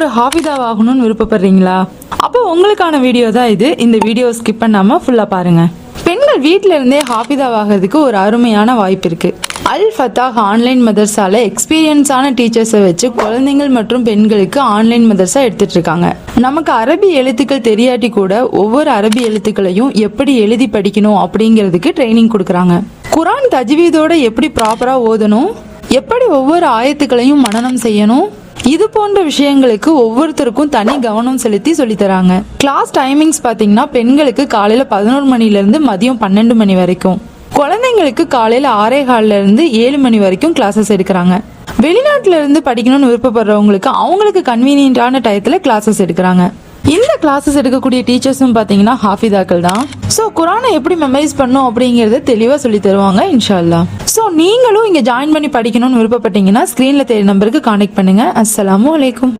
ஒரு ஹாஃபிதாவாகணும்னு விருப்பப்படுறீங்களா? அப்போ உங்களுக்கான வீடியோ தான் இது. இந்த வீடியோ ஸ்கிப் பண்ணாமல் ஃபுல்லாக பாருங்கள் பெண்கள் வீட்டில இருந்தே ஹாஃபிதாவாகிறதுக்கு ஒரு அருமையான வாய்ப்பு இருக்கு. அல் ஃபத்தாஹ் ஆன்லைன் மதர்சால எக்ஸ்பீரியன்ஸான டீச்சர்ஸை வச்சு குழந்தைகள் மற்றும் பெண்களுக்கு ஆன்லைன் மதர்சா எடுத்துட்டு இருக்காங்க நமக்கு அரபி எழுத்துக்கள் தெரியாட்டி கூட ஒவ்வொரு அரபி எழுத்துக்களையும் எப்படி எழுதி படிக்கணும் அப்படிங்கிறதுக்கு ட்ரைனிங் கொடுக்குறாங்க. குரான் தஜ்வீதோட எப்படி ப்ராப்பராக ஓதணும்? எப்படி ஒவ்வொரு ஆயத்துக்களையும் மனனம் செய்யணும்? இது போன்ற விஷயங்களுக்கு ஒவ்வொருத்தருக்கும் தனி கவனம் செலுத்தி சொல்லித் தராங்க கிளாஸ் டைமிங்ஸ் பார்த்தீங்கன்னா பெண்களுக்கு காலையில் பதினோரு மணிலேருந்து மதியம் பன்னெண்டு மணி வரைக்கும். குழந்தைங்களுக்கு காலையில் ஆறே காலில இருந்து ஏழு மணி வரைக்கும் கிளாஸஸ் எடுக்கிறாங்க. வெளிநாட்டுல இருந்து படிக்கணும்னு விருப்பப்படுறவங்களுக்கு அவங்களுக்கு கன்வீனியன்டான டயத்தில் கிளாஸஸ் எடுக்கிறாங்க. இந்த கிளாஸஸ் எடுக்கக்கூடிய டீச்சர்ஸும் பார்த்தீங்கன்னா ஹாஃபிதாக்கள் தான். ஸோ குரானை எப்படி மெமரைஸ் பண்ணும் அப்படிங்கிறத தெளிவாக சொல்லி தருவாங்க இன்ஷால்லா நீங்களும் இங்கே ஜாயின் பண்ணி படிக்கணும்னு விருப்பப்பட்டீங்கன்னா ஸ்க்ரீனில் தெரிய நம்பருக்கு கான்டெக்ட் பண்ணுங்க. அஸ்ஸலாமு அலைக்கும்.